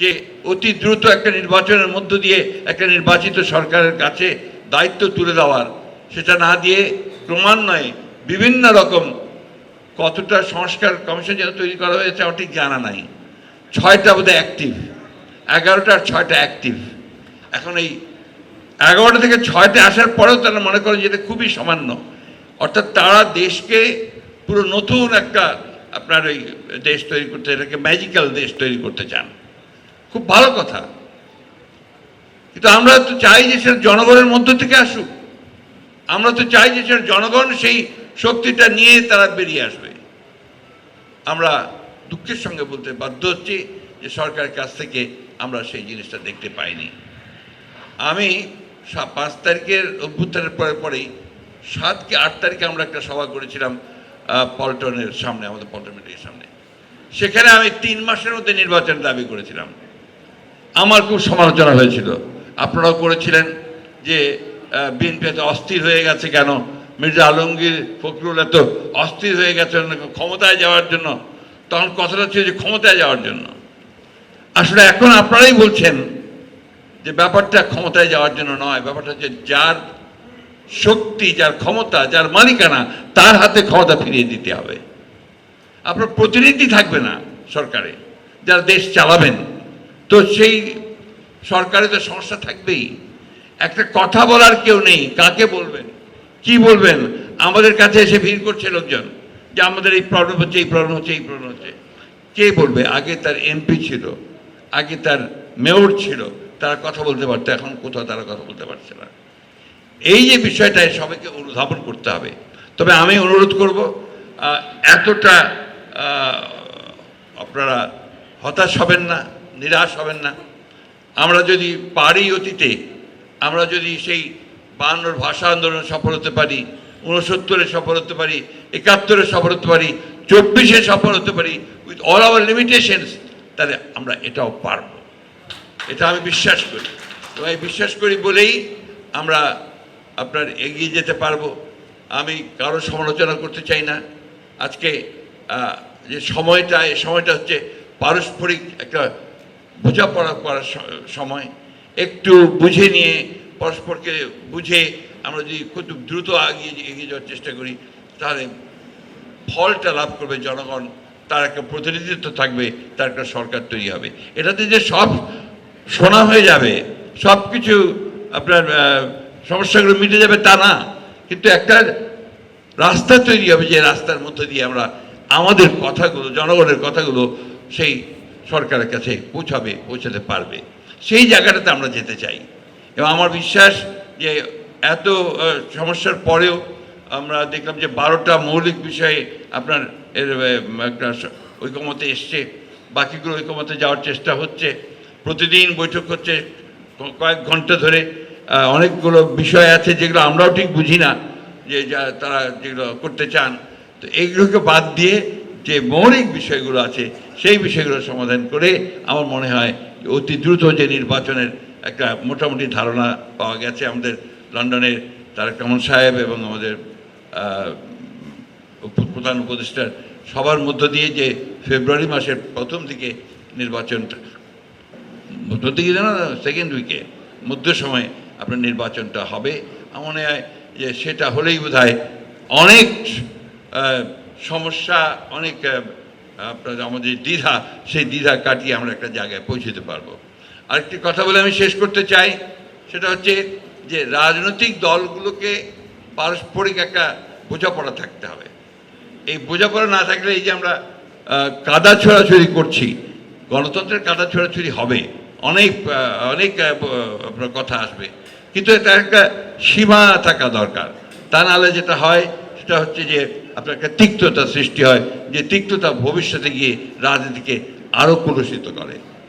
যে অতি দ্রুত একটা নির্বাচনের মধ্য দিয়ে একটা নির্বাচিত সরকারের কাছে দায়িত্ব তুলে দেওয়ার, সেটা না দিয়ে ক্রমান্বয়ে বিভিন্ন রকম কতটা সংস্কার কমিশন যেন তৈরি করা হয়েছে, আমার ঠিক জানা নাই। ছয়টা বোধহয় অ্যাক্টিভ এগারোটা আর ছয়টা অ্যাক্টিভ এখন এই এগারোটা থেকে ছয়টা আসার পরেও তারা মনে করে যে এটা খুবই সামান্য। অর্থাৎ তারা দেশকে পুরো নতুন একটা আপনার ওই দেশ তৈরি করতে, এটাকে ম্যাজিক্যাল দেশ তৈরি করতে চান। খুব ভালো কথা। কিন্তু আমরা তো চাই যে সেটা জনগণের মধ্য থেকে আসুক। আমরা তো চাই যে সেটা জনগণ সেই শক্তিটা নিয়ে তারা বেরিয়ে আসবে। আমরা দুঃখের সঙ্গে বলতে বাধ্য হচ্ছি যে সরকারের কাছ থেকে আমরা সেই জিনিসটা দেখতে পাইনি। আমি পাঁচ তারিখের অভ্যুত্থানের পরে পরেই, সাত কি আট তারিখে আমরা একটা সভা করেছিলাম পল্টনের সামনে, আমাদের পল্টন মিটিংয়ের সামনে। সেখানে আমি তিন মাসের মধ্যে নির্বাচন দাবি করেছিলাম। আমার খুব সমালোচনা হয়েছিল। আপনারাও করেছিলেন যে বিএনপি এত অস্থির হয়ে গেছে কেন? মির্জা আলমগীর ফখরুল এত অস্থির হয়ে গেছে ক্ষমতায় যাওয়ার জন্য। তখন কথাটা ছিল যে ক্ষমতায় যাওয়ার জন্য। আসলে এখন আপনারাই বলছেন যে ব্যাপারটা ক্ষমতায় যাওয়ার জন্য নয়। ব্যাপারটা হচ্ছে যার শক্তি, যার ক্ষমতা, যার মালিকানা, তার হাতে ক্ষমতা ফিরিয়ে দিতে হবে। আপনার প্রতিনিধি থাকবে না সরকারে। যারা দেশ চালাবেন তো সেই সরকারে তো সমস্যা থাকবেই। একটা কথা বলার কেউ নেই, কাকে বলবেন? কি বলবেন? আমাদের কাছে এসে ভিড় করছে লোকজন যে আমাদের এই প্রবলেম হচ্ছে, এই প্রবলেম হচ্ছে, এই প্রবলেম হচ্ছে। কে বলবে? আগে তার এমপি ছিল, আগে তার মেয়র ছিল, তারা কথা বলতে পারতো, এখন কোথাও তারা কথা বলতে পারছে না। এই যে বিষয়টা সবাইকে অনুধাবন করতে হবে। তবে আমি অনুরোধ করব এতটা আপনারা হতাশ হবেন না। নিরাশ হবেন না। আমরা যদি পারি অতীতে, আমরা যদি সেই বায়ান্নর ভাষা আন্দোলন সফল হতে পারি উনসত্তরে সফল হতে পারি, একাত্তরে সফল হতে পারি, চব্বিশে সফল হতে পারি উইথ অল আওয়ার লিমিটেশনস তাহলে আমরা এটাও পারব। এটা আমি বিশ্বাস করি। এবং এই বিশ্বাস করি বলেই আমরা আপনার এগিয়ে যেতে পারব। আমি কারও সমালোচনা করতে চাই না। আজকে যে সময়টা এই সময়টা হচ্ছে পারস্পরিক একটা বোঝাপড়া করার সময়। একটু বুঝে নিয়ে, পরস্পরকে বুঝে আমরা যদি খুব দ্রুত এগিয়ে এগিয়ে যাওয়ার চেষ্টা করি, তাহলে ফলটা লাভ করবে জনগণ। তার একটা প্রতিনিধিত্ব থাকবে, তার একটা সরকার তৈরি হবে। এটাতে যে সব শোনা হয়ে যাবে, সব কিছু আপনার সমস্যাগুলো মিটে যাবে তা না। কিন্তু একটা রাস্তা তৈরি হবে, যে রাস্তার মধ্যে দিয়ে আমরা আমাদের কথাগুলো, জনগণের কথাগুলো সেই সরকারের কাছে পৌঁছাবে, পৌঁছাতে পারবে। সেই জায়গাটাতে আমরা যেতে চাই। এবং আমার বিশ্বাস যে এত সমস্যার পরেও আমরা দেখলাম যে বারোটা মৌলিক বিষয়ে আপনার এর একটা ঐকমতে এসছে। বাকিগুলো ঐকমতে যাওয়ার চেষ্টা হচ্ছে। প্রতিদিন বৈঠক হচ্ছে কয়েক ঘণ্টা ধরে। অনেকগুলো বিষয় আছে যেগুলো আমরাও ঠিক বুঝি না যে যা, তারা যেগুলো করতে চান। তো এইগুলোকে বাদ দিয়ে যে মৌলিক বিষয়গুলো আছে, সেই বিষয়গুলো সমাধান করে আমার মনে হয় অতি দ্রুত যে নির্বাচনের একটা মোটামুটি ধারণা পাওয়া গেছে আমাদের লন্ডনের তারেক রহমান সাহেব এবং আমাদের প্রধান উপদেষ্টার সবার মধ্য দিয়ে যে ফেব্রুয়ারি মাসের প্রথম দিকে নির্বাচনটা প্রথম দিকে না সেকেন্ড উইকে মধ্য সময়ে আপনার নির্বাচনটা হবে। আমার মনে হয় যে সেটা হলেই বোধ অনেক সমস্যা অনেক আপনার আমাদের দ্বিধা, সেই দ্বিধা কাটিয়ে আমরা একটা জায়গায় পৌঁছতে পারব। আরেকটি কথা বলে আমি শেষ করতে চাই, সেটা হচ্ছে যে রাজনৈতিক দলগুলোকে পারস্পরিক একটা বোঝাপড়া থাকতে হবে। এই বোঝাপড়া না থাকলে এই যে আমরা কাদা ছোড়াছুড়ি করছি, গণতন্ত্রের কাদা ছোড়াছুড়ি হবে, অনেক অনেক আপনার কথা আসবে। কিন্তু এটা একটা সীমা থাকা দরকার। তা নাহলে যেটা হয়, সেটা হচ্ছে যে আপনার একটা তিক্ততা সৃষ্টি হয় যে তিক্ততা ভবিষ্যতে গিয়ে রাজনীতিকে আরও কলুষিত করে।